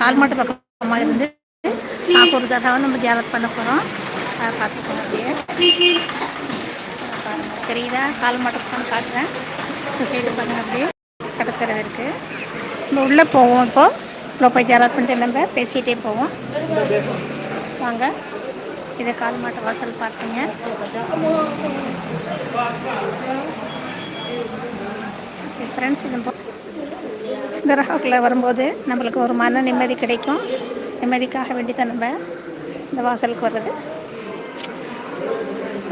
கால்மாட்டு பக்கமாக இருந்து நான் ஒரு தடவை நம்ம ஜாலத் பண்ண போகிறோம் பார்த்துக்கோங்க அப்படியே. தெரியுதா? கால் மாட்டு பக்கம் காட்டுறேன். இந்த சைடு பாருங்க அப்படியே. கடத்தரவு இருக்குது நம்ம உள்ளே போவோம் இப்போது உள்ள போய் ஜாலத் பண்ணிட்டு நம்ம பேசிகிட்டே போவோம். வாங்க. இதை கால் மாட்டு வாசல் பார்த்தீங்க ஃப்ரெண்ட்ஸ் இந்த தர்காவுக்குள்ளே வரும்போது நம்மளுக்கு ஒரு மன நிம்மதி கிடைக்கும். நிம்மதிக்காக வேண்டி தான் நம்ம இந்த வாசலுக்கு வர்றது.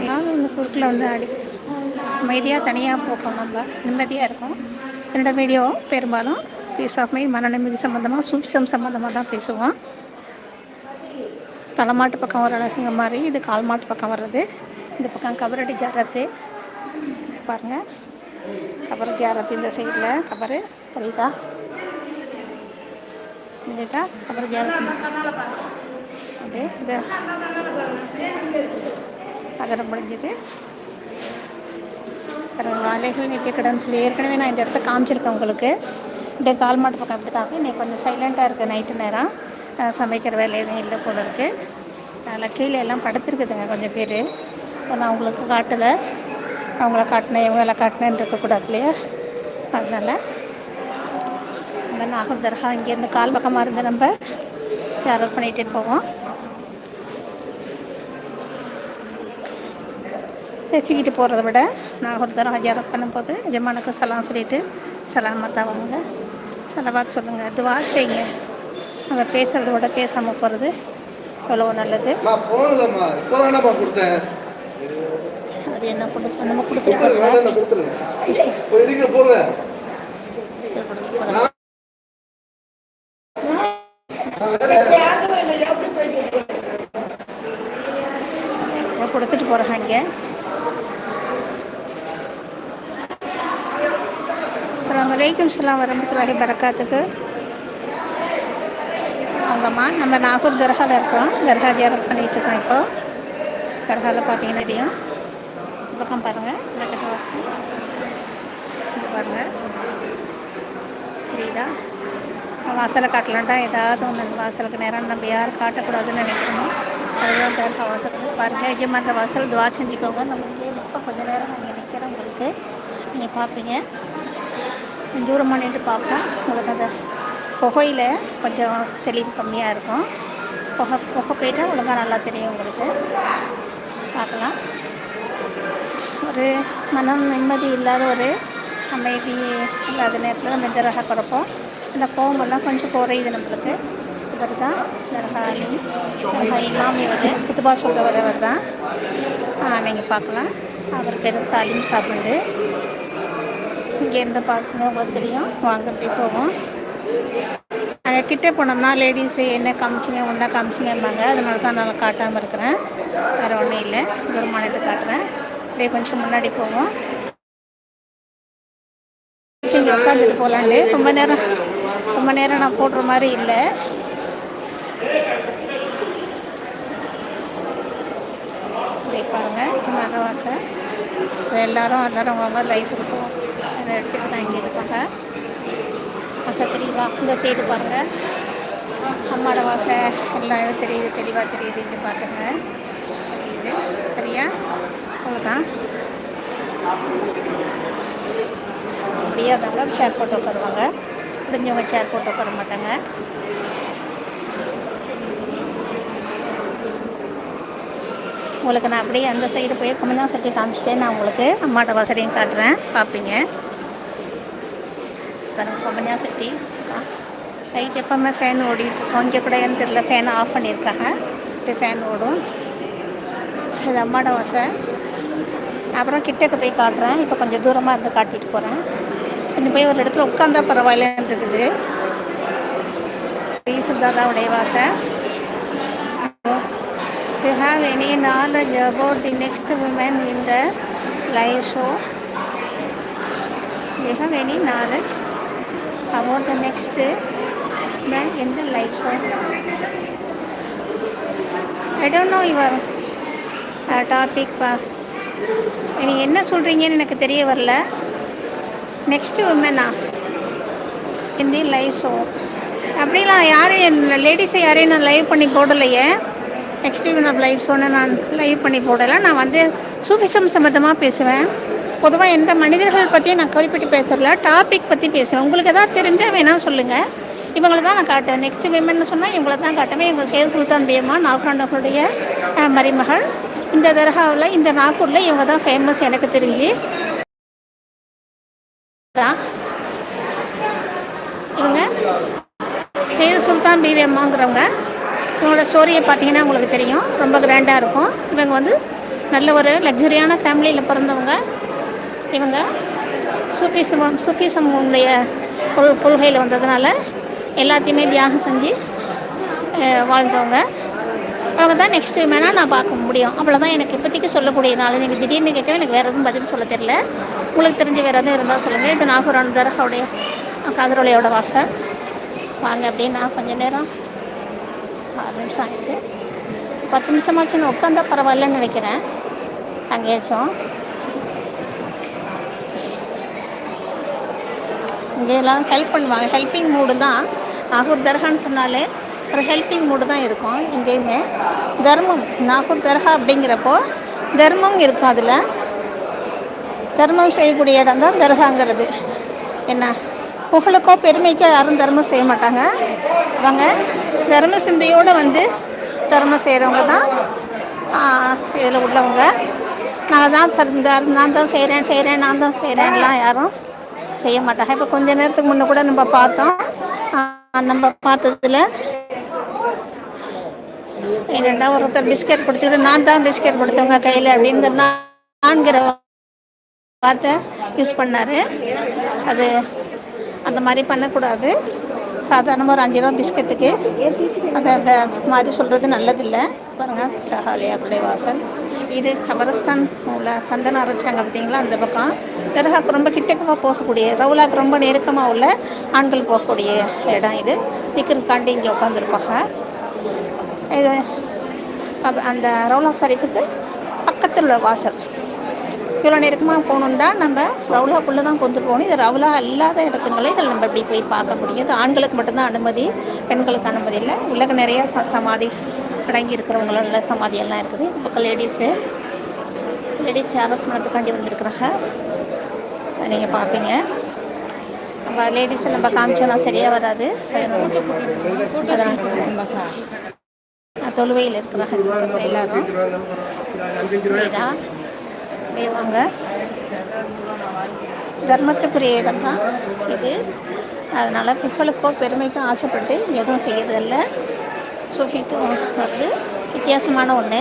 யாரும் இந்த குறுக்கில் வந்து அடி அமைதியாக தனியாக போகும் நம்ம நிம்மதியாக இருக்கும். என்னோடய வீடியோ பெரும்பாலும் பீஸ் ஆஃப் மை மன நிம்மதி சம்மந்தமாக சூப்சம் சம்மந்தமாக தான் பேசுவோம். தலைமாட்டு பக்கம் ஒரு அழகுங்க மாதிரி இது கால் மாட்டு பக்கம் வர்றது. இந்த பக்கம் கபரடி ஜாரத்து பாருங்கள் கபர் ஜாரத்து இந்த சைடில் கபரு தெரியுதா தெரியுதா கபர் ஜாரத்து அப்படியே இது. அதெல்லாம் முடிஞ்சது. அப்புறம் வேலைகள் நிற்கக்கூடாதுன்னு சொல்லி ஏற்கனவே நான் இந்த இடத்த காமிச்சிருக்கேன் உங்களுக்கு. இப்படியே கால் மாட்டு பக்கம் அப்படி தாக்கி இன்னைக்கு கொஞ்சம் சைலண்ட்டாக இருக்குது நைட்டு நேரம். சமைக்கிற வேலை எதுவும் இல்லை போல இருக்குது அதில் கீழே எல்லாம் படுத்துருக்குதுங்க கொஞ்சம் பேர். நான் உங்களுக்கு காட்டலை. அவங்கள காட்டினேன் இவங்கள காட்டினேன்னு இருக்கக்கூடாது இல்லையா? அதனால் நம்ம நாகூர் தர்கா இங்கேருந்து கால் பக்கமாக இருந்து நம்ம யாராவது பண்ணிகிட்டே போவோம். பேசிக்கிட்டு போகிறத விட நான் ஒரு தடவை ஹஜாரத் பண்ணும்போது எஜமானுக்கு சலாம் சொல்லிவிட்டு சலாமத்தா வாங்க. சலவாத் சொல்லுங்கள் துவா செய்யுங்க. நம்ம பேசுகிறத விட பேசாமல் போகிறது எவ்வளோ நல்லது. அது என்ன கொடு நம்ம கொடுத்துருங்க கொடுத்துருக்கோம் வேணாம் நான் கொடுத்துருங்க இப்போ எதுக்கு போங்க கொடுத்துருக்கோம் கொடுத்துட்டு போகிறேன் இங்கே அஸ்லாம் வலைக்கம் சலாம் வரமத்துலாஹி பரக்காத்துக்கு வாங்கம்மா நம்ம நாகூர் தர்காவில் இருக்கிறோம். தர்கா ஜியாரத் பண்ணிகிட்டு இருக்கோம் இப்போ. தர்காவில் பார்த்தீங்கன்னா தெரியும். இந்த பக்கம் பாருங்கள் பக்கத்து இந்த பாருங்கள் புரியுதா? வாசலை காட்டலான்டா ஏதாவது ஒன்று அந்த வாசலுக்கு நேரம் நம்ம யார் காட்டக்கூடாதுன்னு நினைக்கிறோமோ அதுதான் தர்கா வாசல். பாருங்கள் எஜமான்ற வாசல் துவா செஞ்சுக்கோங்க. நம்ம இங்கே இப்போ கொஞ்சம் நேரம் இங்கே நிற்கிறேன் உங்களுக்கு. நீங்கள் பார்ப்பீங்க. தூரம் பண்ணிட்டு பார்ப்போம். உங்களுக்கு அந்த புகையில் கொஞ்சம் தெளிவு கம்மியாக இருக்கும். புகை புகை போயிட்டால் ஒழுங்கா நல்லா தெரியும் உங்களுக்கு. பார்க்கலாம். ஒரு மனம் நிம்மதி இல்லாத ஒரு அமைதி இல்லாத நேரத்தில் நம்ம தரகா குறைப்போம். இந்த கோவமெல்லாம் கொஞ்சம் குறையுது நம்மளுக்கு. இவர் தான் தர்காலி தர்கா இல்லாமல் இவர் புதுபா சொல்கிறவர் தான் நீங்கள் பார்க்கலாம். அவர் பேர் சாலிம் சாப்பிண்டு இங்கேருந்து பார்க்கணும் உங்களுக்கு தெரியும். வாங்க அப்படி போவோம். அங்கே கிட்டே போனோம்னா லேடிஸு என்ன காமிச்சிங்க? ஒன்றா காமிச்சிங்கம்பாங்க. அதனால தான் நான் காட்டாமல் இருக்கிறேன். வேறு ஒன்றும் இல்லை. தூரமானிட்டு காட்டுறேன். அப்படியே கொஞ்சம் முன்னாடி போவோம். இங்கே உட்காந்துட்டு போகலான்ட்டு ரொம்ப நேரம் ரொம்ப நேரம் நான் போடுற மாதிரி இல்லை. அப்படியே பாருங்கள் சும்மா வாசை. எல்லாரும் எல்லாரும் அவங்க லைஃப் இருக்கும். அதை எடுத்துகிட்டு தான் இங்கே இருப்பாங்க. வாசை தெரியுதா இந்த செய்து பாருங்கள் அம்மாவோட வாசை. எல்லாம் இது தெரியுது தெளிவாக தெரியுது. இங்கே பார்த்துங்க தெரியுது சரியா? அவ்வளோதான் முடியாதவங்க ஷேர் போட்டு உட்காருவாங்க. முடிஞ்சவங்க சேர் போட்டு உட்கார மாட்டாங்க. உங்களுக்கு நான் அப்படியே அந்த சைடு போய் குமஞ்சா சட்டி காமிச்சிட்டேன். நான் உங்களுக்கு அம்மாட்ட வசதியும் காட்டுறேன். பார்ப்பீங்க பாருங்க குமஞ்சா சட்டி. லைட் எப்போவுமே ஃபேன் ஓடிட்டு இருக்கோம். இங்கே கூட ஏன்னு தெரியல ஃபேன் ஆஃப் பண்ணியிருக்காங்க. இப்படி ஃபேன் ஓடும். இது அம்மாட வசை. அப்புறம் கிட்டக்க போய் காட்டுறேன். இப்போ கொஞ்சம் தூரமாக இருந்து காட்டிட்டு போகிறேன் பின் போய் ஒரு இடத்துல உட்காந்தா பரவாயில்லன்னு இருக்குது ஸ்ரீ சுந்தாதாவுடைய வாசை to have any knowledge about the next woman in the live show to have any knowledge about the next women in the live show I don't know your topic பா நீங்கள் என்ன சொல்கிறீங்கன்னு எனக்கு தெரிய வரல நெக்ஸ்ட்டு உமனா in லைவ் ஷோ show. அப்படிலாம் யாரும் என் லேடிஸை யாரையும் நான் லைவ் பண்ணி போடலையே. எக்ஸ்ட்ரீம் ஆஃப் லைவ் ஷோன்னு நான் லைவ் பண்ணி போடலை. நான் வந்து சூஃபிசம் சம்மந்தமாக பேசுவேன். பொதுவாக எந்த மனிதர்கள் பற்றியும் நான் குறிப்பிட்டு பேசுகிறல டாபிக் பற்றி பேசுவேன். உங்களுக்கு எதாவது தெரிஞ்சால் வேணால் சொல்லுங்கள் இவங்களை தான் நான் காட்டுவேன் நெக்ஸ்ட் விமன் சொன்னால் இவங்களை தான் காட்டுவேன். இவங்க சேது சுல்தான் பியம்மா நாகூராண்டவர்களுடைய மருமகள். இந்த தர்காவில் இந்த நாகூரில் இவங்க தான் ஃபேமஸ் எனக்கு தெரிஞ்சு தான் இவங்க சேது பிவி அம்மாங்கிறவங்க இவங்களோட ஸ்டோரியை பார்த்தீங்கன்னா உங்களுக்கு தெரியும். ரொம்ப கிராண்டாக இருக்கும். இவங்க வந்து நல்ல ஒரு லக்ஸரியான ஃபேமிலியில் பிறந்தவங்க. இவங்க சூஃபிசம் சூஃபிசம் உடைய கொள் கொள்கையில் வந்ததுனால எல்லாத்தையுமே தியாகம் செஞ்சு வாழ்ந்தவங்க. அவங்க தான் நெக்ஸ்ட் வேணால் நான் பார்க்க முடியும். அவ்வளோதான் எனக்கு இப்போதைக்கு சொல்லக்கூடிய நாள் நீங்கள் திடீர்னு கேட்க எனக்கு வேறு எதுவும் பதில் சொல்ல தெரியல. உங்களுக்கு தெரிஞ்ச வேறு எதுவும் இருந்தால் சொல்லுங்கள் இது நாகூர் அனுதர் அவருடைய காதரோலையோட வாசல். வாங்க அப்படின்னா கொஞ்சம் நேரம். ஆறு நிமிஷம் ஆகிட்டு பத்து நிமிஷமாச்சும் நான் உட்காந்தா பரவாயில்லன்னு நினைக்கிறேன். அங்கேயாச்சும். இங்கே எல்லாம் ஹெல்ப் பண்ணுவாங்க. ஹெல்பிங் மூடு தான். நாகூர் தர்கான்னு சொன்னாலே ஒரு ஹெல்பிங் மூடு தான் இருக்கும் எங்கேயுமே. தர்மம் நாகூர் தர்கா அப்படிங்கிறப்போ தர்மம் இருக்கும் அதில். தர்மம் செய்யக்கூடிய இடம் தான் தர்காங்கிறது. என்ன? புகழுக்கோ பெருமைக்கோ யாரும் தர்மம் செய்ய மாட்டாங்க. அவங்க தர்ம சிந்தையோடு வந்து தர்மம் செய்கிறவங்க தான் இதில் உள்ளவங்க. நான் தான் சர்- நான் தான் செய்கிறேன் செய்கிறேன் நான் தான் செய்கிறேன்லாம் யாரும் செய்ய மாட்டாங்க. இப்போ கொஞ்ச நேரத்துக்கு முன்னே கூட நம்ம பார்த்தோம். நம்ம பார்த்ததில் என்னென்னா ஒருத்தர் பிஸ்கட் கொடுத்துக்கிட்டு நான் தான் பிஸ்கட் கொடுத்தவங்க கையில் அப்படின்னு நான்கிற வார்த்தை யூஸ் பண்ணார். அது அந்த மாதிரி பண்ணக்கூடாது. சாதாரணமாக ஒரு அஞ்சு ரூபா பிஸ்கட்டுக்கு. அதை அந்த மாதிரி சொல்கிறது நல்லதில்லை. பாருங்கள் ரஹாலியா வாசல் இது கபரஸ்தான் உள்ள சந்தனம் அரைச்சாங்க பார்த்தீங்களா? அந்த பக்கம். தர்காக்கு ரொம்ப கிட்டக்கமாக போகக்கூடிய ரவுலாக்கு ரொம்ப நெருக்கமாக உள்ள ஆண்கள் போகக்கூடிய இடம் இது. திக்கிற்காண்டி இங்கே உட்காந்துருப்பாங்க இது அந்த ரவுலா சரிப்புக்கு பக்கத்தில் உள்ள வாசல். இவ்வளோ நெருக்கமாக போகணுன்னா நம்ம ரவுலாக்குள்ளே தான் கொண்டு போகணும். இது ரவுலா இல்லாத இடத்துங்களை இதில் நம்ம இப்படி போய் பார்க்க முடியும் இது ஆண்களுக்கு மட்டும்தான் அனுமதி பெண்களுக்கு அனுமதி இல்லை. உலக நிறைய சமாதி அடங்கி இருக்கிறவங்கள நல்ல சமாதியெல்லாம் இருக்குது. இந்த பக்கம் லேடிஸு லேடிஸ் யாரும் வந்திருக்கிறாங்க. அதை நீங்கள் பார்ப்பீங்க. நம்ம லேடிஸை நம்ம காமிச்சோம்னா சரியாக வராது. தொழுவையில் இருக்கிறாங்க. இந்த இதாக எல்லாரும். புரியுதா செய்வாங்க தர்மத்துக்குரிய இடம் தான் இது. அதனால் புகழுக்கோ பெருமைக்கோ ஆசைப்பட்டு எதுவும் செய்யறதில்ல. சூஃபிக்கு வந்து வித்தியாசமான ஒன்று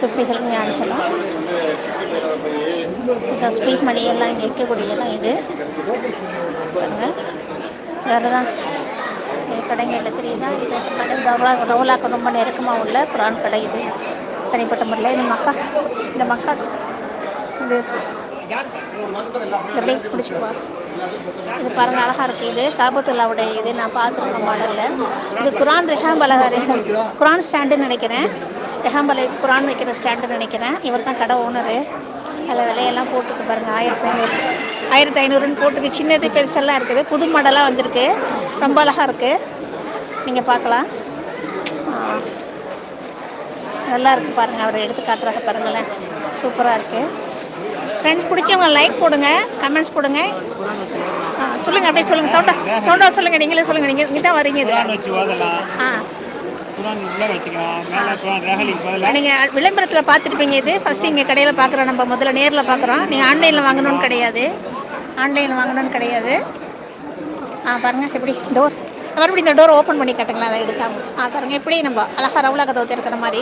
சூஃபிகளும் ஞானிகளும். ஸ்பீட் மணியெல்லாம் இங்கே வைக்கக்கூடிய இது. பாருங்க. வேறு தான். இது கடைங்களில் தெரியுதா? இது கடை ரவுலா ரவுலாக்கு ரொம்ப நெருக்கமாக உள்ள குரான் கடை இது. தனிப்பட்ட முறையில் இந்த மக்கா இந்த மக்கா. இது. அப்படியே பிடிச்சிக்குவா இது பாருங்க அழகா இருக்கு. இது காபத்துல்லாவுடைய இது. நான் பார்த்துருக்கேன் மாடலில் இது குரான் ரெஹாம்பலக குரான் ஸ்டாண்டுன்னு நினைக்கிறேன். ரெஹாம்பலை குரான் வைக்கிற ஸ்டாண்டுன்னு நினைக்கிறேன். இவர் தான் கடை ஓனரு அதில் விலையெல்லாம் போட்டுக்கு பாருங்க ஆயிரத்தி ஐநூறு ஆயிரத்தி ஐநூறுன்னு போட்டுக்கு சின்னது பெருசெல்லாம் இருக்குது. புது மாடலாக வந்திருக்கு. ரொம்ப அழகாக இருக்குது நீங்கள் பார்க்கலாம். நல்லா இருக்கு பாருங்கள் அவரை எடுத்து காட்டுறாங்க பாருங்களேன். சூப்பராக இருக்குது ஃப்ரெண்ட்ஸ் பிடிச்சவங்க லைக் போடுங்க கமெண்ட்ஸ் போடுங்க. ஆ சொல்லுங்கள் அப்படியே சொல்லுங்கள் சவுண்டா சவுண்டா சொல்லுங்கள் நீங்களே சொல்லுங்கள் நீங்கள் இங்கே தான் வரீங்க இது. ஆ. நீங்கள் விளம்பரத்தில் பார்த்துருப்பீங்க இது. ஃபஸ்ட்டு இங்கே கடையில் பார்க்குறோம் நம்ம முதல்ல நேரில் பார்க்குறோம். நீங்கள் ஆன்லைனில் வாங்கணும்னு கிடையாது. ஆன்லைனில் வாங்கணும்னு கிடையாது. ஆ பாருங்கள் எப்படி? டோர் மறுபடியும் இந்த டோர் ஓப்பன் பண்ணி காட்டுங்களேன் அதை எடுக்காம ஆ பாருங்க எப்படி நம்ம அழகாக ரவுலா கதவு திறக்கிற மாதிரி.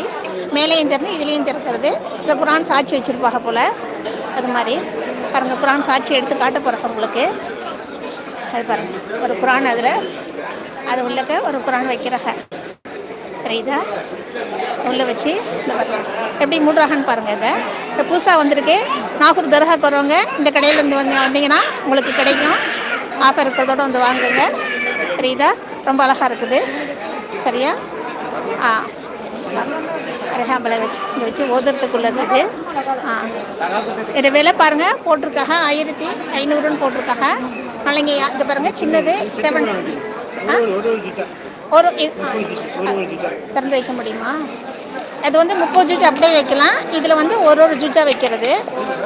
மேலேயும் திறந்து இதுலேயும் திறக்கிறது. இந்த குரான் சாட்சி வச்சுருப்பாங்க போல். அது மாதிரி பாருங்க குரான் சாட்சி எடுத்து காட்ட போகிறோம் உங்களுக்கு. அது பாருங்க ஒரு குரான் அதில் அது உள்ளக்க ஒரு குரான் வைக்கிறாங்க சரிதா உள்ளே வச்சு இந்த பாருங்க எப்படி மூடுறாங்கன்னு பாருங்கள் இதை. இப்போ புதுசாக வந்திருக்கு. நாகூர் தர்காக்கு வரவங்க இந்த கடையிலேருந்து வந்து வந்தீங்கன்னா உங்களுக்கு கிடைக்கும். ஆஃபர் இருக்கிறதோட வந்து வாங்குங்க. சரிதா ரொம்ப அழகாக இருக்குது. சரியா? ஆ அரகாம்பலை வச்சு வச்சு ஓதுறதுக்குள்ளது. இது ஆ. இது விலை பாருங்கள் போட்டிருக்காக ஆயிரத்தி ஐநூறுன்னு போட்டிருக்காக. நாளைங்க இது பாருங்கள் சின்னது செவன் ஆ? ஒரு ஆ, திறந்து வைக்க முடியுமா? அது வந்து முப்பது ஜூஜா அப்படியே வைக்கலாம். இதில் வந்து ஒரு ஒரு ஜூஜா வைக்கிறது.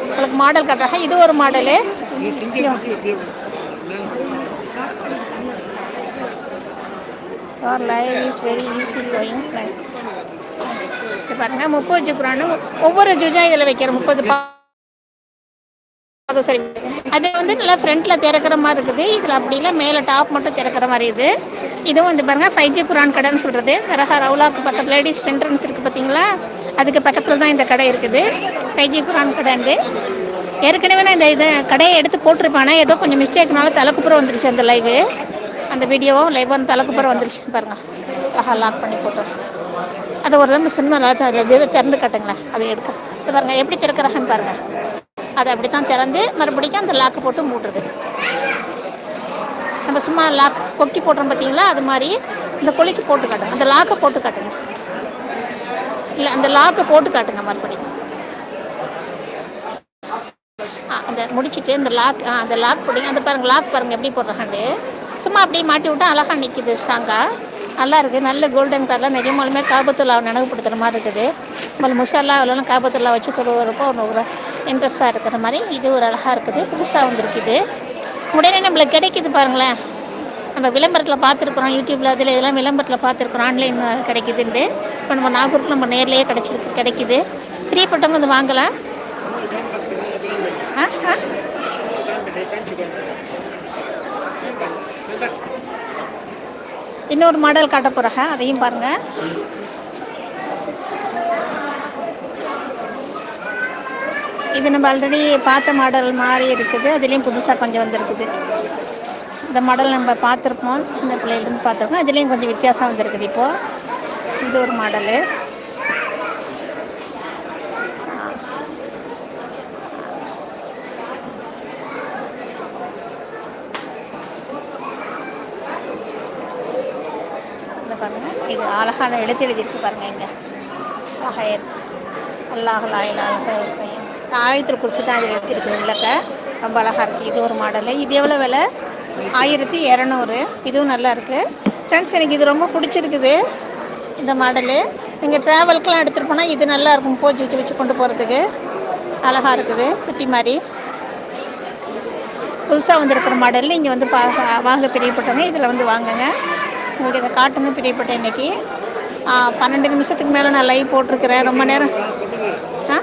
உங்களுக்கு மாடல் காட்டுறாங்க. இது ஒரு மாடலு. இது your life is very easy going. life பாருங்க முப்பது ஜுக்ரான்னு ஒவ்வொரு ஜூஜா இதில் வைக்கிற முப்பது சரி. அது வந்து நல்லா ஃப்ரண்ட்டில் திறக்கிற மாதிரி இருக்குது. இதில் அப்படி இல்லை மேலே டாப் மட்டும் திறக்கிற மாதிரி இது. இதுவும் வந்து பாருங்கள் ஃபைவ் ஜி குரான் கடைன்னு சொல்கிறது தரஹா ரவுலாவுக்கு பக்கத்தில் லேடிஸ் என்ட்ரன்ஸ் இருக்குது பார்த்தீங்களா அதுக்கு பக்கத்தில் தான் இந்த கடை இருக்குது. ஃபைவ் ஜி குரான் கடைண்டு ஏற்கனவே நான் இந்த இது கடையை எடுத்து போட்டிருப்பானே. ஏதோ கொஞ்சம் மிஸ்டேக்னால தலைக்குப்புறம் வந்துருச்சு அந்த லைவு அந்த வீடியோவும் லைவ் வந்து தலைக்குப்புறம் வந்துருச்சு பாருங்கள் ஆஹா லாக் பண்ணி போட்டோம். அது ஒரு தடவை சினிமா நல்லா தான் இதை திறந்து காட்டுங்களேன். அதை எடுக்க இது பாருங்கள் எப்படி திறக்கிறாங்கன்னு பாருங்கள் அதை அப்படி தான் திறந்து மறுபடிக்கும் அந்த லாக்கு போட்டு மூடுறது. நம்ம சும்மா லாக் கொக்கி போடுறோம் பார்த்தீங்களா? அது மாதிரி இந்த கொலிக்கு போட்டு காட்டுங்க. அந்த லாக்கை போட்டு காட்டுங்க. இல்லை அந்த லாக்கை போட்டு காட்டுங்க மறுபடியும். அந்த முடிச்சிட்டு இந்த லாக் ஆ அந்த லாக் போடுங்க. அந்த பாருங்க லாக் பாருங்க எப்படி போடுறாங்கண்டு சும்மா அப்படியே மாட்டி விட்டா அழகாக நிற்கிது ஸ்ட்ராங்காக நல்லா இருக்குது நல்ல கோல்டன் கலரில் நிஜமாலுமே காபத்துல்லாவை நினைவுபடுத்துகிற மாதிரி இருக்குது. நம்ம முசல்லா இல்லைனா காபத்துல்லா வச்சு தொழுவரப்போ ஒரு ஒரு இன்ட்ரெஸ்ட்டாக இருக்கிற மாதிரி இது ஒரு அழகாக இருக்குது. புதுசாக வந்திருக்குது. உடனே நம்மளுக்கு கிடைக்குது பாருங்களேன். நம்ம விளம்பரத்தில் பார்த்துருக்குறோம் யூடியூப்பில் அதில் இதெல்லாம் விளம்பரத்தில் பார்த்துருக்குறோம். ஆன்லைன் கிடைக்குதுன்ட்டு. இப்போ நம்ம நாகூருக்கு நம்ம நேர்லேயே கிடைச்சிருக்கு கிடைக்குது. பிரியப்பட்டவங்க வந்து வாங்கலாம். ஆ ஆ. இன்னொரு மாடல் காட்ட போகிறாங்க அதையும் பாருங்கள் இது நம்ம ஆல்ரெடி பார்த்த மாடல் மாதிரி இருக்குது. அதுலேயும் புதுசாக கொஞ்சம் வந்திருக்குது. இந்த மாடல் நம்ம பார்த்துருப்போம். சின்ன பிள்ளையிலேருந்து பார்த்துருப்போம். இதுலேயும் கொஞ்சம் வித்தியாசம் வந்திருக்குது இப்போது இது ஒரு மாடலு இந்த பாருங்க இது அழகான எழுத்து எழுதியிருக்கு பாருங்க இங்க. அழகாக இருக்கு அல்லாஹ் லாயில் அழகாக பையன் ஆயிரத்தில் குறித்து தான் அதில் எழுதியிருக்கு விளக்க. ரொம்ப அழகாக இருக்குது இது ஒரு மாடலு இது எவ்வளோ விலை? ஆயிரத்தி இரநூறு. இதுவும் நல்லா இருக்குது ஃப்ரெண்ட்ஸ் எனக்கு இது ரொம்ப பிடிச்சிருக்குது இந்த மாடலு நீங்கள் ட்ராவல்க்கெலாம் எடுத்துகிட்டு போனால் இது நல்லா இருக்கும். போச்சு வச்சு வச்சு கொண்டு போகிறதுக்கு அழகாக இருக்குது. குட்டி மாதிரி. புதுசாக வந்திருக்கிற மாடல் நீங்கள் வந்து பா பா- வாங்க பிரியப்பட்டவங்க இதில் வந்து வாங்குங்க. உங்களுக்கு இதை காட்டணும் பிரியப்பட்டேன் இன்றைக்கி ஆ, பன்னெண்டு நிமிஷத்துக்கு மேலே நான் லைவ் போட்டிருக்கிறேன். ரொம்ப நேரம். ஆ?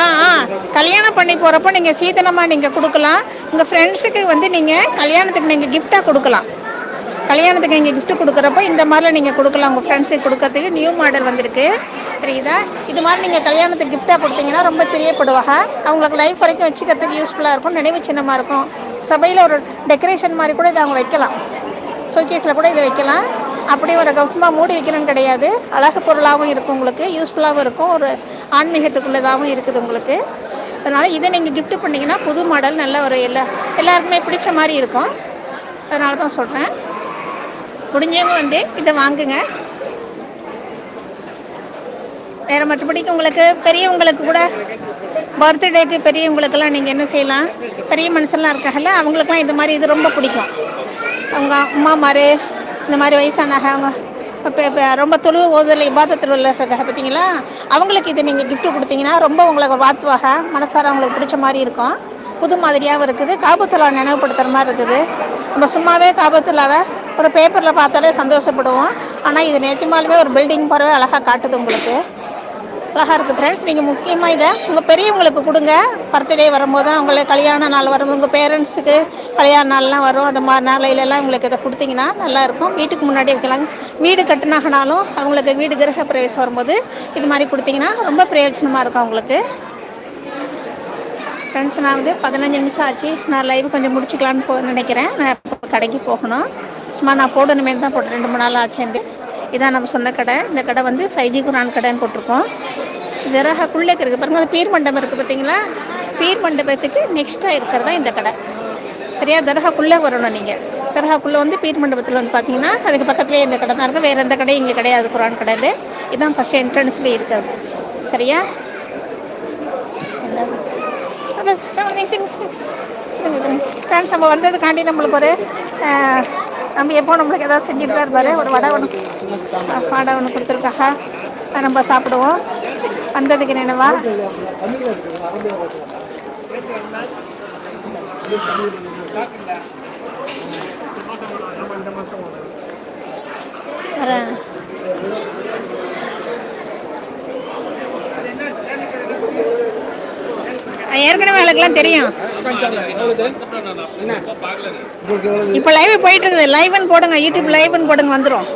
ஆ ஆ கல்யாணம் பண்ணி போகிறப்போ நீங்கள் சீதனமாக நீங்கள் கொடுக்கலாம். உங்கள் ஃப்ரெண்ட்ஸுக்கு வந்து நீங்கள் கல்யாணத்துக்கு நீங்கள் கிஃப்டாக கொடுக்கலாம். கல்யாணத்துக்கு நீங்கள் கிஃப்ட் கொடுக்குறப்போ இந்த மாதிரிலாம் நீங்கள் கொடுக்கலாம். உங்கள் ஃப்ரெண்ட்ஸுக்கு கொடுக்கறதுக்கு நியூ மாடல் வந்திருக்கு. தெரியுதா இது மாதிரி நீங்கள் கல்யாணத்துக்கு கிஃப்டாக கொடுத்தீங்கன்னா ரொம்ப பிரியப்படுவாங்க. அவங்களுக்கு லைஃப் வரைக்கும் வச்சுக்கிறதுக்கு யூஸ்ஃபுல்லாக இருக்கும். நினைவு சின்னமாக இருக்கும். சபையில் ஒரு டெக்கரேஷன் மாதிரி கூட இதை அவங்க வைக்கலாம். ஷோகேஸில் கூட இதை வைக்கலாம். அப்படி ஒரு கவசமாக மூடி வைக்கணும்னு கிடையாது. அழகு பொருளாகவும் இருக்கும் உங்களுக்கு. யூஸ்ஃபுல்லாகவும் இருக்கும். ஒரு ஆன்மீகத்துக்குள்ளதாகவும் இருக்குது உங்களுக்கு. அதனால் இதை நீங்கள் கிஃப்ட் பண்ணிங்கன்னா புது மாடல் நல்ல ஒரு எல்லா எல்லாருக்குமே பிடிச்ச மாதிரி இருக்கும். அதனால தான் சொல்கிறேன் முடிஞ்சவங்க வந்து இதை வாங்குங்க. வேறு மற்றபடிக்கு உங்களுக்கு பெரியவங்களுக்கு கூட பர்த்டேக்கு பெரியவங்களுக்கெல்லாம் நீங்கள் என்ன செய்யலாம்? பெரிய மனுஷெல்லாம் இருக்காங்கல்ல அவங்களுக்குலாம் இந்த மாதிரி இது ரொம்ப பிடிக்கும். அவங்க அம்மா மாதிரி இந்த மாதிரி வயசானாக அவங்க இப்போ இப்போ ரொம்ப தொழு ஓதல் இபாதத்தில் உள்ளதாக பார்த்தீங்களா அவங்களுக்கு இது நீங்கள் கிஃப்ட் கொடுத்தீங்கன்னா ரொம்ப உங்களுக்கு வாத்துவாக மனசார அவங்களுக்கு பிடிச்ச மாதிரி இருக்கும். புது மாதிரியாகவும் இருக்குது. காபத்துலா நினைவுபடுத்துகிற மாதிரி இருக்குது. நம்ம சும்மாவே காபத்துலாவை ஒரு பேப்பரில் பார்த்தாலே சந்தோஷப்படுவோம். ஆனால் இது நிஜமாலுமே ஒரு பில்டிங் போகிறவே அழகாக காட்டுது உங்களுக்கு. அழகாக இருக்குது ஃப்ரெண்ட்ஸ் நீங்கள் முக்கியமாக இதை உங்கள் பெரியவங்களுக்கு கொடுங்க. பர்த்டே வரும்போது அவங்களுக்கு கல்யாண நாள் வரும். உங்கள் பேரண்ட்ஸுக்கு கல்யாண நாள்லாம் வரும். அந்த மாதிரி நாளையிலலாம் உங்களுக்கு இதை கொடுத்தீங்கன்னா நல்லாயிருக்கும் வீட்டுக்கு முன்னாடி வைக்கலாம். வீடு கட்டினாகனாலும் அவங்களுக்கு வீடு கிரக பிரவேசம் வரும்போது இது மாதிரி கொடுத்தீங்கன்னா ரொம்ப பிரயோஜனமாக இருக்கும் அவங்களுக்கு. ஃப்ரெண்ட்ஸ் நான் வந்து பதினஞ்சு நிமிஷம் ஆச்சு. நான் லைவ் கொஞ்சம் முடிச்சுக்கலான்னு போ நினைக்கிறேன். நான் இப்போ கடைக்கு போகணும். சும்மா நான் போடணுமே தான் போட்டேன் ரெண்டு மூணு நாள் ஆச்சு இதான் நம்ம சொன்ன கடை. இந்த கடை வந்து ஃபைவ் ஜி குரான் கடைன்னு போட்டிருக்கோம். விறகுள்ளே இருக்குது பாருங்கள் அது பீர் மண்டபம் இருக்குது பார்த்தீங்களா பீர் மண்டபத்துக்கு நெக்ஸ்ட்டாக இருக்கிறதா இந்த கடை. சரியா? தர்காக்குள்ளே வரணும் நீங்கள் தர்காக்குள்ளே வந்து பீர் மண்டபத்தில் வந்து பார்த்தீங்கன்னா அதுக்கு பக்கத்துலேயே இந்த கடை தான் இருக்கும் வேறு எந்த கடையும் இங்கே கிடையாது குரான் கடையில் இதுதான் ஃபஸ்ட் என்ட்ரன்ஸ்லேயே இருக்கிறது. சரியா? ஃப்ரெண்ட்ஸ் நம்ம வந்ததுக்காண்டி நம்மளுக்கு ஒரு நம்ம எப்போ நம்மளுக்கு ஏதாவது செஞ்சுட்டு தான் இருப்பார். ஒரு வடை ஒன்று வடை ஒன்று கொடுத்துருக்காக அதை நம்ம சாப்பிடுவோம். வந்ததுக்கு நினைவா? வரேன். ஏற்கனவே அவளுக்குலாம் தெரியும். இப்போ லைவ் போயிட்டு இருக்குது லைவ்னு போடுங்க. யூடியூப் லைவ்னு போடுங்க. வந்துடும்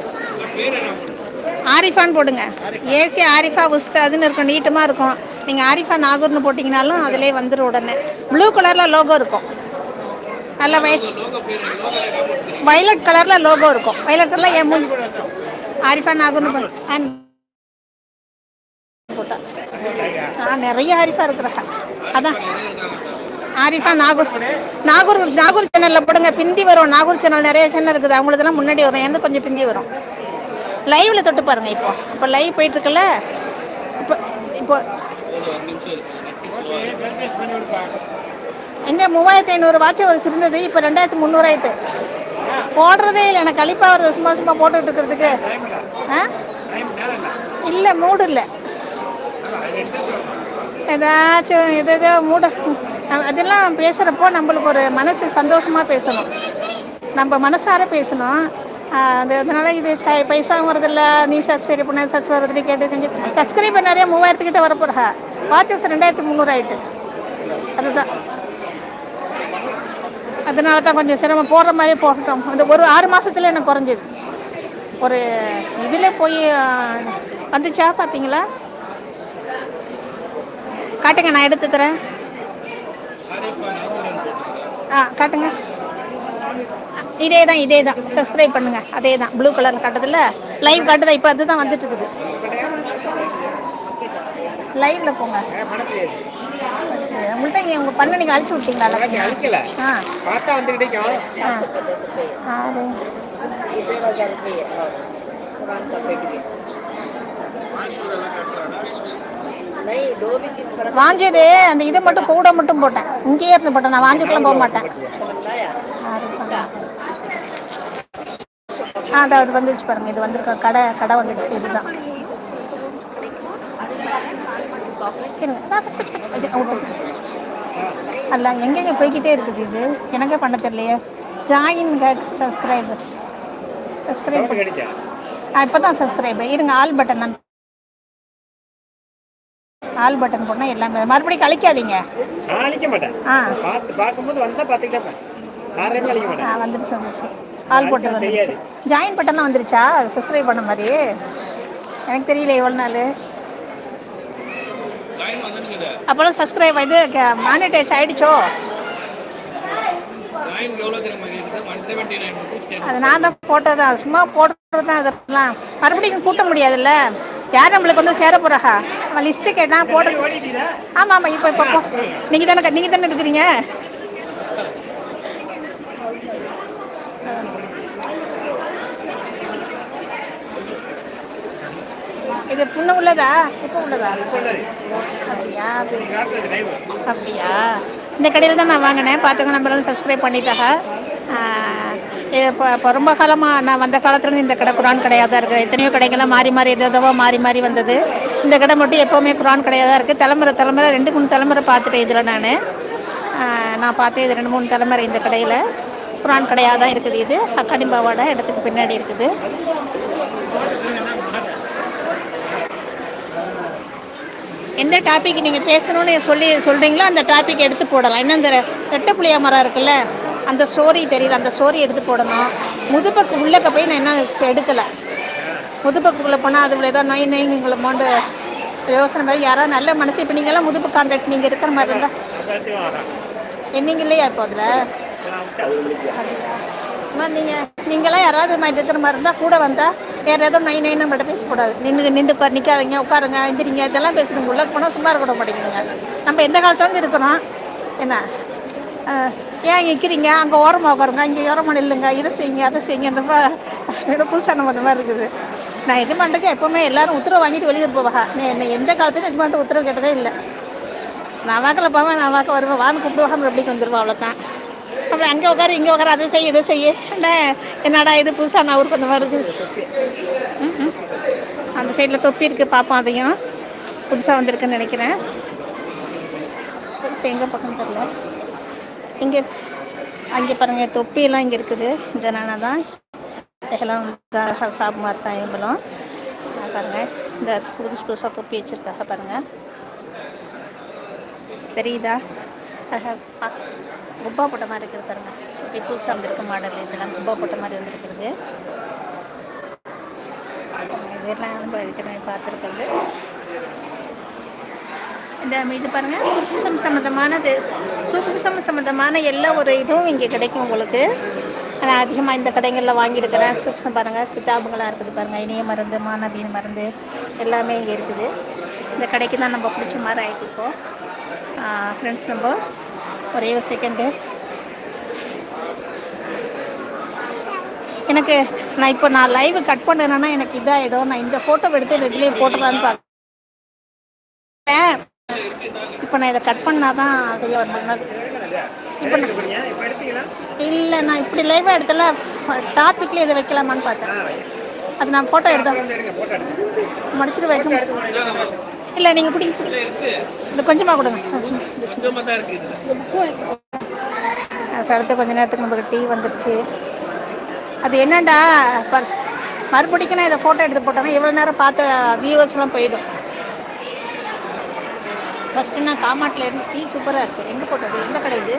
ஆரிஃபான்னு போடுங்க. ஏசி ஆரிஃபா உஸ்தாதுன்னு இருக்கும். நீட்டமாக இருக்கும். நீங்கள் ஆரிஃபா நாகூர்னு போட்டிங்கனாலும் அதிலே வந்துடும் உடனே. ப்ளூ கலரில் லோகோ இருக்கும். நல்ல வை வயலட் கலரில் லோகோ இருக்கும். வயலட் கலரில் என் மூஞ்சி ஆரிஃபா நாகூர்னு போட்டா ஆ நிறைய ஆரிஃபா இருக்கிறாங்க. அதான். ஆரிஃபா நாகூர் நாகூர் நாகூர் சேனலில் போடுங்க. பிந்தி வரும். நாகூர் சேனல் நிறைய சேனல் இருக்குது. அவங்களுதெல்லாம் முன்னாடி வரும். எனக்கு கொஞ்சம் பிந்தி வரும். லைவில் தொட்டு பாருங்க இப்போ. இப்போ லைவ் போயிட்டு இருக்குல்ல? இப்போ இப்போ எங்க மூவாயிரத்தி ஐநூறு வாட்ச் ஒரு இருந்தது இப்போ ரெண்டாயிரத்தி முந்நூறு ஆயிட்டு. போடுறதே இல்லை. எனக்கு கழிப்பாக வருது. சும்மா சும்மா போட்டுட்டு இருக்கிறதுக்கு. ஆ? இல்லை மூடு இல்லை. ஏதாச்சும் எது எதோ மூட அதெல்லாம் பேசுகிறப்போ நம்மளுக்கு ஒரு மனசு சந்தோஷமாக பேசணும். நம்ம மனசார பேசணும். அது அதனால் இது கை பைசா வரதில்ல நீ சப்ஸ்கிரைப் பண்ண சப்ஸ் வரதுன்னு கேட்டு கொஞ்சம் சப்ஸ்கிரைபர் நிறைய மூவாயிரத்துக்கிட்ட வரப்போறா. வாட்ஸ்அப்ஸ் ரெண்டாயிரத்து முந்நூறாயிட்டு அதுதான். அதனால தான் கொஞ்சம் சிரமம். போடுற மாதிரி போட்டுட்டோம். அந்த ஒரு ஆறு மாதத்தில் எனக்கு குறைஞ்சது. ஒரு இதில் போய் வந்துச்சா பார்த்தீங்களா காட்டுங்க நான் எடுத்து தரேன். ஆ காட்டுங்க. இதே தான் இதே தான். சப்ஸ்கிரைப் பண்ணுங்க. அதே தான். ப்ளூ கலர் காட்டுதில்ல? லைவ் காட்டுதா? இப்போ அதுதான் வந்துட்டு இருக்குது லைவ்ல போங்க. உங்களுக்கு தான் உங்கள் பண்ண நீங்கள் அழிச்சு விட்டீங்களா? அழிக்கல. ஆ. பார்த்தா வந்து கிடைக்கும் வாஞ்சிடு அந்த இதை மட்டும் கூட மட்டும் போட்டேன். இங்கேயே இருந்து போட்டேன். நான் வாஞ்சிக்குலாம் போக மாட்டேன். ஆ அதான் அது வந்துச்சு பாருங்க. இது வந்திருக்க கடை கடை வந்துடுச்சு இதுதான். அல்ல எங்கெங்க போய்கிட்டே இருக்குது இது? எனக்கே பண்ண தெரியலையே. ஜாயின் சப்ஸ்கிரைபர் சப்ஸ்கிரைப் கிடைச்சா ஆ இப்போ தான் சப்ஸ்கிரைப் இருங்க ஆல் பட்டன் ஆல் பட்டன் போட்டால் எல்லாமே மறுபடியும் கழிக்காதீங்க. நான் அழிக்க மாட்டேன். ஆ. பார்த்து பார்க்கும்போது வந்தா பார்த்துக்கிட்டே யாரையுமே அழிக்க மாட்டேன். ஆ வந்துருச்சு வந்துருச்சு. ஆல் பட்டன் வந்துருச்சு. ஜாயின் பட்டன்லாம் வந்துருச்சா? சப்ஸ்கிரைப் பண்ண மாதிரி. எனக்கு தெரியல எவ்வளோ நாள். அப்போல்லாம் சப்ஸ்கிரைப் இது மானிட்டைஸ் ஆயிடுச்சோ? அது நான் தான் போட்டதா. சும்மா போடுறது தான் இதெல்லாம் மறுபடியும் கூட்ட முடியாதுல்ல. யார் நம்மளுக்கு வந்து சேர போறாங்க? நம்ம லிஸ்ட்டு கேட்டால் போட ஆமாம் ஆமாம் இப்போ இப்போ நீங்கள் தானே நீங்கள் தானே இருக்கிறீங்க இது புண்ணு உள்ளதா? இப்போ உள்ளதா? அப்படியா அப்படியா. இந்த கடையில் தான் நான் வாங்கினேன். பார்த்துங்க நம்மளால சப்ஸ்கிரைப் பண்ணிட்டாங்க. இப்போ ரொம்ப காலமாக நான் வந்த காலத்துலேருந்து இந்த கடை குரான் கடையாக தான் இருக்குது எத்தனையோ கடைகள்லாம் மாறி மாறி எதோ மாறி மாறி வந்தது. இந்த கடை மட்டும் எப்போவுமே குரான் கடையாக தான் இருக்குது தலைமுறை தலைமுறை ரெண்டு மூணு தலைமுறை பார்த்துட்டேன் இதில் நான். நான் பார்த்தேன் இது ரெண்டு மூணு தலைமுறை இந்த கடையில். குரான் கடையாக தான் இருக்குது இது. அக்காடிம்பாவோட இடத்துக்கு பின்னாடி இருக்குது. எந்த டாபிக் நீங்கள் பேசணும்னு சொல்லி சொல்கிறீங்களோ அந்த டாபிக் எடுத்து போடலாம். இன்னும் இந்த ரெட்டை புளியா மரம் இருக்குல்ல? அந்த ஸ்டோரி தெரியல அந்த ஸ்டோரி எடுத்து போடணும். முதுபக்கு உள்ளக்க போய் நான் என்ன எடுக்கலை. முதுபக்குள்ளே போனால் அதுல ஏதோ நொய் நொய்ங்களமோண்டு யோசனை மாதிரி யாராவது நல்ல மனசு இப்போ நீங்கள்லாம் முதுப்பு கான்ட்ராக்ட் நீங்கள் இருக்கிற மாதிரி இருந்தால் என்னங்க இல்லையா இப்போ அதில்? நீங்கள் நீங்களாம் யாராவது மாதிரி இருக்கிற மாதிரி இருந்தால் கூட வந்தால் வேறு ஏதோ நை நை நம்மள்ட்ட பேசக்கூடாது. நின்று நின்று உட்கார் நிற்காதீங்க உட்காருங்க எந்திரிங்க இதெல்லாம் பேசுதுங்க. உள்ளே போனால் சும்மா இருக்க மாட்டேங்குதுங்க. நம்ம எந்த காலத்துலேருந்து இருக்கிறோம்? என்ன? ஏன் நிற்கிறீங்க அங்கே ஓரமாக உட்காருங்க. இங்கே ஓரமாக இல்லைங்க இதை செய்யுங்க அதை செய்யுங்கன்றப்ப ஏதோ புதுசாக நம்ம அந்த மாதிரி இருக்குது. நான் எஜமான்ட்டுக்கு எப்போவுமே எல்லாரும் உத்தரவு வாங்கிட்டு வெளியே போவா நீ என்னை எந்த காலத்துலையும் எஜமான்ட்டு உத்தரவு கேட்டதே இல்லை. நான் வாக்கில் போவேன் நான் வாக்க வருவேன். வான்னு கூப்பிடுவாங்க மறுபடியும் வந்துடுவோம் அவ்வளோதான் அப்புறம் அங்கே உட்காரு இங்கே உட்காரு அதை செய்ய இதை செய்ய. என்ன என்னடா இது புதுசாக நான் ஊருக்கு அந்த மாதிரி இருக்குது. ம், ம். அந்த சைடில் தொப்பி இருக்குது பார்ப்போம் அதையும். புதுசாக வந்திருக்குன்னு நினைக்கிறேன். இப்போ எங்கே பக்கம் தெரில இங்கே அங்கே பாருங்கள் தொப்பியெல்லாம் இங்கே இருக்குது. இதனால தான். எல்லாம் சாப்பு மாதிரி தான் இவங்களும். பாருங்கள் இந்த புதுசு புதுசாக தொப்பி வச்சுருக்காங்க பாருங்கள் தெரியுதா? பா- குப்பா போட்ட மாதிரி இருக்குது பாருங்கள் தொப்பி புதுசாக வந்திருக்க மாடல் இதெல்லாம் குப்பா போட்ட மாதிரி வந்திருக்கிறது. இதெல்லாம் ரொம்ப ஏற்கனவே பார்த்துருக்குறது. இந்த இது பாருங்கள் சூஃபிசம் சம்மந்தமானது சூஃபிசம் சம்மந்தமான எல்லா ஒரு இதுவும் இங்கே கிடைக்கும் உங்களுக்கு. நான் அதிகமாக இந்த கடைகளில் வாங்கியிருக்கிறேன். சூஃபிசம் பாருங்கள் கிதாபுங்களாக இருக்குது பாருங்கள் இணைய மருந்து மானவீன் மருந்து எல்லாமே இங்கே இருக்குது. இந்த கடைக்கு தான் நம்ம பிடிச்ச மாதிரி ஆகிட்டு இருக்கோம். ஃப்ரெண்ட்ஸ் நம்ம ஒரே ஒரு செகண்டு எனக்கு நான் இப்போ நான் லைவ் கட் பண்ணேன்னா எனக்கு இதாகிடும் நான் இந்த ஃபோட்டோ எடுத்து இந்த இதுலேயே போட்டுக்கலான்னு பார்க்குறேன் இப்போ நான் இதை கட் பண்ணால் தான் சரியாக வரும் இப்போ இல்லை நான் இப்படி லைவாக எடுத்தல டாப்பிக்கில் இதை வைக்கலாமான்னு பார்த்தேன். அது நான் ஃபோட்டோ எடுத்தேன். முடிச்சுட்டு வைக்க இல்லை நீங்கள் பிடிங்க இல்லை கொஞ்சமாக கொடுங்க. அடுத்த கொஞ்ச நேரத்துக்கு நம்மளுக்கு டீ வந்துடுச்சு அது என்னடா ப- மறுபடிக்கும் நான் இதை ஃபோட்டோ எடுத்து போட்டேன்னா இவ்வளோ நேரம் பார்த்த வியூவர்ஸ்லாம் போயிடும். ஃபஸ்ட்டு நான் காமாட்டில் இருந்து டீ சூப்பராக இருக்குது எங்கே போட்டது? எந்த கடை இது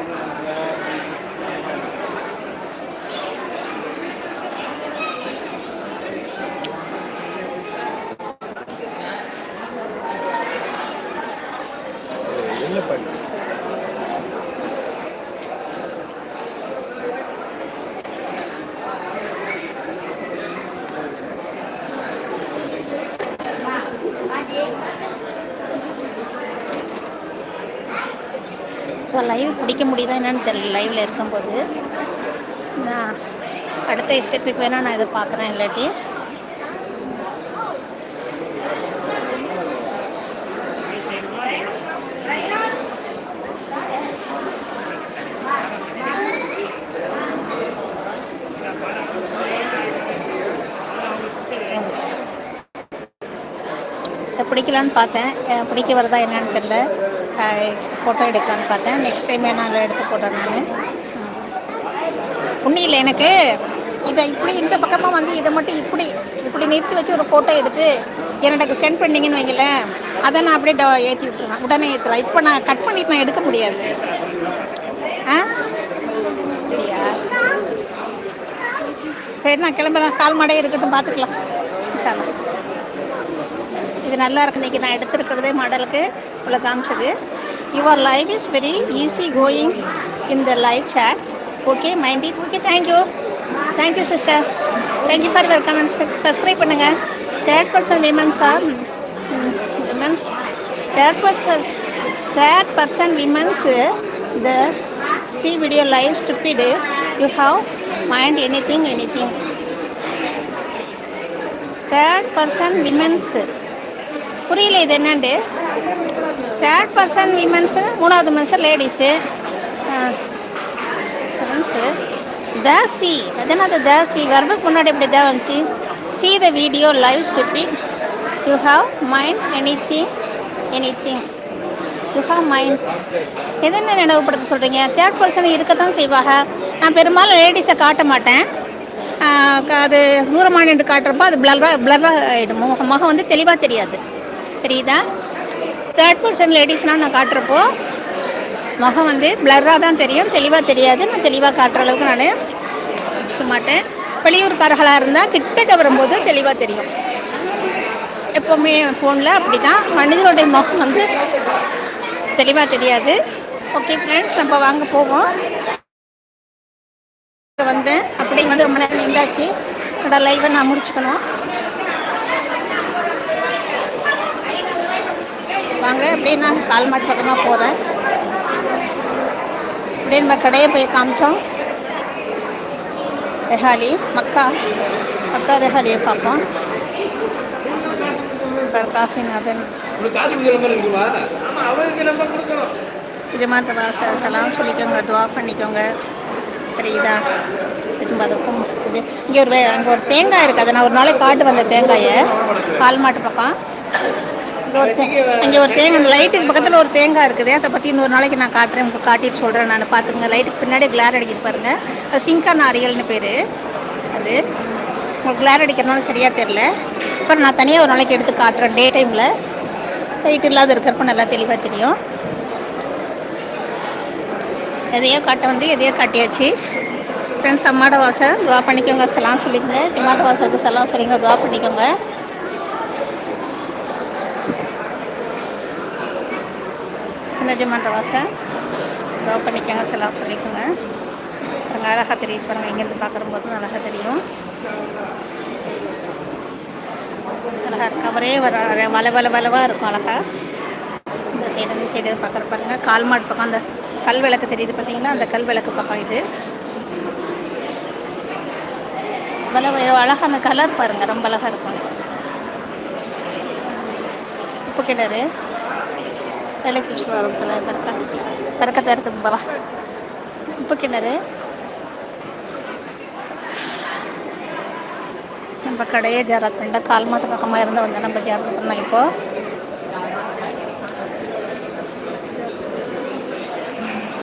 இப்போ லைவ் பிடிக்க முடியுதா என்னன்னு தெரியல லைவில் இருக்கும்போது. நான் அடுத்த ஸ்டெப்புக்கு வேணால் நான் இதை பார்க்குறேன் இல்லாட்டி. இதை பிடிக்கலான்னு பார்த்தேன். பிடிக்க வரதா என்னன்னு தெரில ஃபோட்டோ எடுக்கலான்னு பார்த்தேன். நெக்ஸ்ட் டைம் நான் எடுத்து போட்டேன் நான். ஒன்றும் இல்லை எனக்கு இதை இப்படி இந்த பக்கமாக வந்து இதை மட்டும் இப்படி இப்படி நிறுத்தி வச்சு ஒரு ஃபோட்டோ எடுத்து எனக்கு சென்ட் பண்ணீங்கன்னு வைங்களேன். அதை நான் அப்படியே டோ ஏற்றி விட்டுருவேன். உடனே ஏற்றலாம் இப்போ நான் கட் பண்ணிட்டு நான் எடுக்க முடியாது. ஆ? அப்படியா? சரி நான் கிளம்புறேன். கால் மாடே இருக்கட்டும் பார்த்துக்கலாம். சார் இது நல்லா இருக்கு. இன்னைக்கு நான் எடுத்திருக்கிறதே மாடலுக்கு இவ்வளோ காமிச்சது. Your live is very easy going in the live chat okay mind it okay thank you thank you sister thank you for your comments subscribe பண்ணுங்கள் third person womens are womens third person third person womens the see video live stupid you have mind any thing any thing third person womens புரியல இது என்னண்டு? Third person women's மூணாவது மனுஷன் ladies friends த C அது என்னது த C முன்னாடி இப்படி தான் வந்துச்சு? See the video live skipping you have mind anything anything you have mind எதென்ன நினைவுபடுத்த சொல்கிறீங்க தேர்ட் பர்சன் இருக்க தான் செய்வாங்க நான் பெரும்பாலும் லேடிஸை காட்ட மாட்டேன். அது தூரமான காட்டுறப்போ அது பிளராக பிளராக ஆகிடும் முகம் முகம் வந்து தெளிவாக தெரியாது. தெரியுதா தேர்ட் பர்சன் லேடிஸ்னால் நான் காட்டுறப்போ முகம் வந்து பிளர்ராக தான் தெரியும் தெளிவாக தெரியாது. நான் தெளிவாக காட்டுற அளவுக்கு நான் வச்சுக்க மாட்டேன். வெளியூர்காரர்களாக இருந்தால் கிட்டக்க வரும்போது தெளிவாக தெரியும். எப்போவுமே ஃபோனில் அப்படி தான் மனிதனுடைய முகம் வந்து தெளிவாக தெரியாது. ஓகே ஃப்ரெண்ட்ஸ் நம்ம வாங்க போவோம். வந்தேன். அப்படிங்கிறது ரொம்ப நேரம் நின்றாச்சு. என்னோடய லைவை நான் முடிச்சுக்கணும். வாங்க. அப்படியே நான் கால்மாட் பக்கமாக போகிறேன் அப்படியே நம்ம கடையை போய் காமிச்சோம். ரெஹாலி மக்கா. மக்கா ரெஹாலியை பார்ப்போம். காசிநாதன் வாச சலாம் சொல்லிக்கோங்க துவா பண்ணிக்கோங்க. தெரியுதா? சும்மா அதை கும் இது. இங்கே ஒரு வே- அங்கே ஒரு தேங்காய் இருக்குது அதை நான் ஒரு நாளைக்கு காட்டு வந்த தேங்காயை. பால் மாட்டு பக்கம். ஒரு இங்கே ஒரு தேங்காய் அந்த லைட்டுக்கு பக்கத்தில் ஒரு தேங்காய் இருக்குது. அதை பற்றி இன்னொரு நாளைக்கு நான் காட்டுறேன் உங்களுக்கு காட்டிட்டு சொல்கிறேன் நான். பார்த்துங்க லைட்டுக்கு பின்னாடி கிளார் அடிக்குது பாருங்கள் அது சிங்கா நாரியல்னு பேர். அது. உங்களுக்கு கிளார் அடிக்கிறனால சரியாக தெரில அப்புறம் நான் தனியாக ஒரு நாளைக்கு எடுத்து காட்டுறேன் டே டைமில் லைட் இல்லாத இருக்கிறப்ப நல்லா தெளிவாக தெரியும். எதையோ காட்ட வந்து எதையோ காட்டியாச்சு. ஃப்ரெண்ட்ஸ் அம்மாட வாசை துவா பண்ணிக்கோங்க சலாம் சொல்லிக்கோங்க. திமாட்ட வாசலுக்கு செலாம் சொல்லிங்க துவா பண்ணிக்கோங்க. சின்ன ஜமாட்ட வாசல் பண்ணிக்கோங்க செலவு சொல்லிக்கோங்க பாருங்க அழகாக தெரியுது. பாருங்கள் இங்கேருந்து பார்க்குற போது அழகாக தெரியும். அழகாக இருக்கு. அவரே வர வள வள வளவாக இருக்கும் அழகாக இந்த சைடு இந்த சைடு பார்க்குற பாருங்க. கால்மாட் பக்கம் அந்த கல் விளக்கு தெரியுது பார்த்தீங்களா? அந்த கல் விளக்கு பக்கம் இது. வள வள- அழகான கலர் பாருங்கள் ரொம்ப அழகாக இருக்கும். உப்பு கிணறு. எலக்ட்ரிக்ஸ்வரத்தில் பறக்க பறக்கத்தான் இருக்குது பாவா உப்பு கிணறு நம்ம கடையே ஜாரத் பண்ண கால் மாட்டு பக்கமாக இருந்து வந்து நம்ம ஜாரத் பண்ணோம் இப்போது